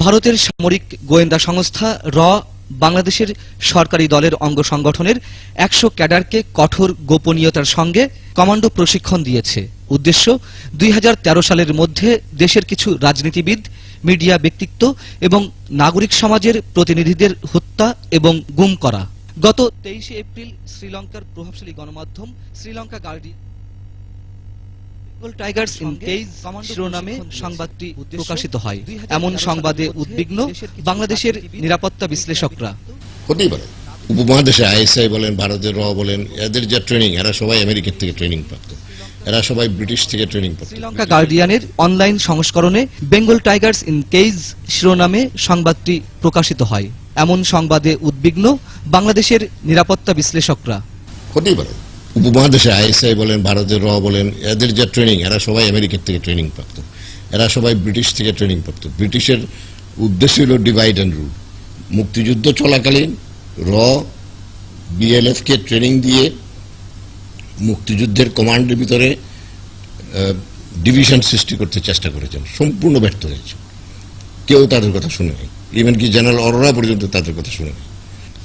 ভারতের সামরিক গোয়েন্দা সংস্থা র বাংলাদেশের সরকারি দলের অঙ্গ সংগঠনের একশো ক্যাডারকে কঠোর গোপনীয়তার সঙ্গে কমান্ডো প্রশিক্ষণ দিয়েছে। উদ্দেশ্য, দুই হাজার তেরো সালের মধ্যে দেশের কিছু রাজনীতিবিদ, মিডিয়া ব্যক্তিত্ব এবং নাগরিক সমাজের প্রতিনিধিদের হত্যা এবং গুম করা। গত তেইশে এপ্রিল শ্রীলঙ্কার প্রভাবশালী গণমাধ্যম Sri Lanka guardian Bengal tigers in cage শিরোনামে সংবাদটি প্রকাশিত হয়। এমন সংবাদে উদ্বিগ্ন বাংলাদেশের নিরাপত্তা বিশ্লেষকরা। হতেই পারে। উপমহাদেশে আইএসআই বলেন ভারতের র বলেন এদের যা ট্রেনিং এরা সবাই আমেরিকার থেকে ট্রেনিং প্রাপ্ত। এরা সবাই ব্রিটিশ থেকে ট্রেনিং প্রাপ্ত। শ্রীলঙ্কা গার্ডিয়ানের অনলাইন সংস্করণে বেঙ্গল টাইগার্স ইন কেজ শিরোনামে সংবাদটি প্রকাশিত হয়। এমন সংবাদে উদ্বিগ্ন বাংলাদেশের নিরাপত্তা বিশ্লেষকরা। হতেই পারে। উপমহাদেশে আইএসআই বলেন, ভারতের র বলেন, এদের যা ট্রেনিং এরা সবাই আমেরিকার থেকে ট্রেনিং প্রাপ্ত। এরা সবাই ব্রিটিশ থেকে ট্রেনিং প্রাপ্ত। ব্রিটিশের উদ্দেশ্য হল ডিভাইড অ্যান্ড রুল মুক্তিযুদ্ধ চলাকালীন র বিএলএফ কে ট্রেনিং দিয়ে মুক্তিযুদ্ধের কমান্ডের ভিতরে ডিভিশন সৃষ্টি করতে চেষ্টা করেছেন। সম্পূর্ণ ব্যর্থ হয়েছে। কেউ তাদের কথা শুনে নেই ইভেন কি জেনারেল অরোরা পর্যন্ত তাদের কথা শুনে নেই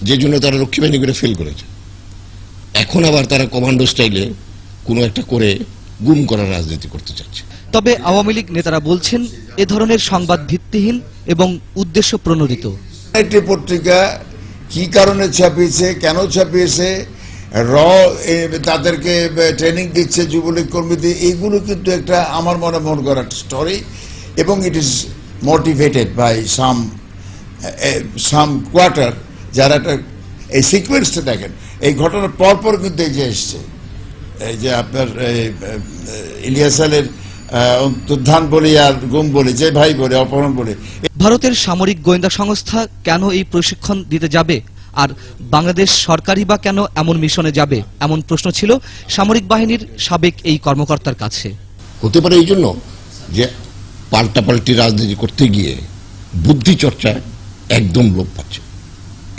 যে জন্য তারা রক্ষী বাহিনী করে ফেল করেছে। এখন আবার তারা কমান্ডো স্টাইলে কোনো একটা করে গুম করার রাজনীতি করতে চাচ্ছে তবে আওয়ামী লীগ নেতারা বলছেন এ ধরনের সংবাদ ভিত্তিহীন এবং উদ্দেশ্য প্রণোদিত। একটি পত্রিকা কি কারণে ছাপিয়েছে কেন ছাপিয়েছে র তাদেরকে ট্রেনিং দিচ্ছে যুবলীগ কর্মীদের এইগুলো কিন্তু একটা আমার মনে মন করা স্টোরি এবং it is motivated by some some quarter যারা একটা এই সিকোয়েন্সটা দেখেন এই ঘটনার পরপর কিন্তু এই যে এসছে। এই যে আপনার ইলিয়াস আলের বলি আর গুম বলি যে ভাই বলে অপহরণ বলে ভারতের সামরিক গোয়েন্দা সংস্থা কেন এই প্রশিক্ষণ দিতে যাবে? আর বাংলাদেশ সরকারই বা কেন এমন মিশনে যাবে? এমন প্রশ্ন ছিল সামরিক বাহিনীর সাবেক এই কর্মকর্তার কাছে। হতে পারে এই জন্য যে পাল্টাপাল্টি রাজনীতি করতে গিয়ে বুদ্ধি চর্চা একদম লোপ পাচ্ছে।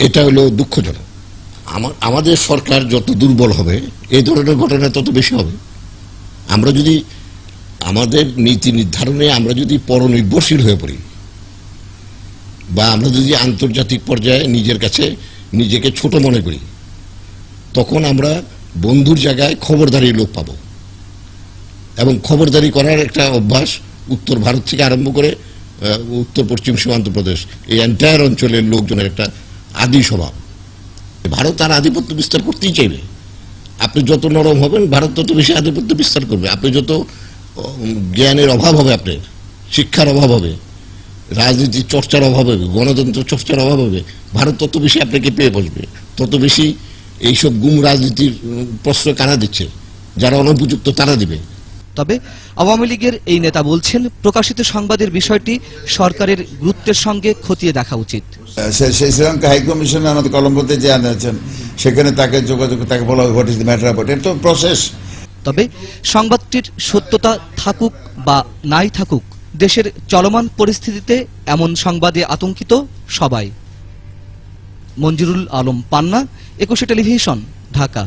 এটা হলো দুঃখজনক। আমাদের সরকার যত দুর্বল হবে, এই ধরনের ঘটনা তত বেশি হবে। আমরা যদি আমাদের নীতি নির্ধারণে আমরা যদি পরনির্ভরশীল হয়ে পড়ি, বা আমরা যদি আন্তর্জাতিক পর্যায়ে নিজের কাছে নিজেকে ছোট মনে করি, তখন আমরা বন্ধুর জায়গায় খবরদারি লোক পাবো। এবং খবরদারি করার একটা অভ্যাস উত্তর ভারত থেকে আরম্ভ করে উত্তর পশ্চিম সীমান্ত প্রদেশ, এই এন্টায়ার অঞ্চলের লোকজনের একটা আদি স্বভাব ভারত তার আধিপত্য বিস্তার করতেই চাইবে। আপনি যত নরম হবেন, ভারত তত বেশি আধিপত্য বিস্তার করবে। আপনি যত জ্ঞানের অভাব হবে আপনার, শিক্ষার অভাব হবে, রাজনীতির চর্চার অভাব হবে গণতন্ত্র চর্চার অভাব হবে, ভারত তত বেশি আপনাকে পেয়ে বসবে। তত বেশি এইসব গুম রাজনীতির প্রশ্রয় কারা দিচ্ছে? যারা অনুপযুক্ত তারা দিবে। তবে আওয়ামী লীগের এই নেতা বলছেন, প্রকাশিত সংবাদের বিষয়টি সরকারের গুরুত্বের সঙ্গে খতিয়ে দেখা উচিত। সেই শ্রীলঙ্কা হাইকমিশনে আমাদের কলম্বোতে যে আনেছেন সেখানে তাকে যোগাযোগ, তাকে বলা what is the matter about এটা তো প্রসেস তবে সংবাদটির সত্যতা থাকুক বা নাই থাকুক, দেশের চলমান পরিস্থিতিতে এমন সংবাদে আতঙ্কিত সবাই। মঞ্জুরুল আলম পান্না, একুশে টেলিভিশন, ঢাকা।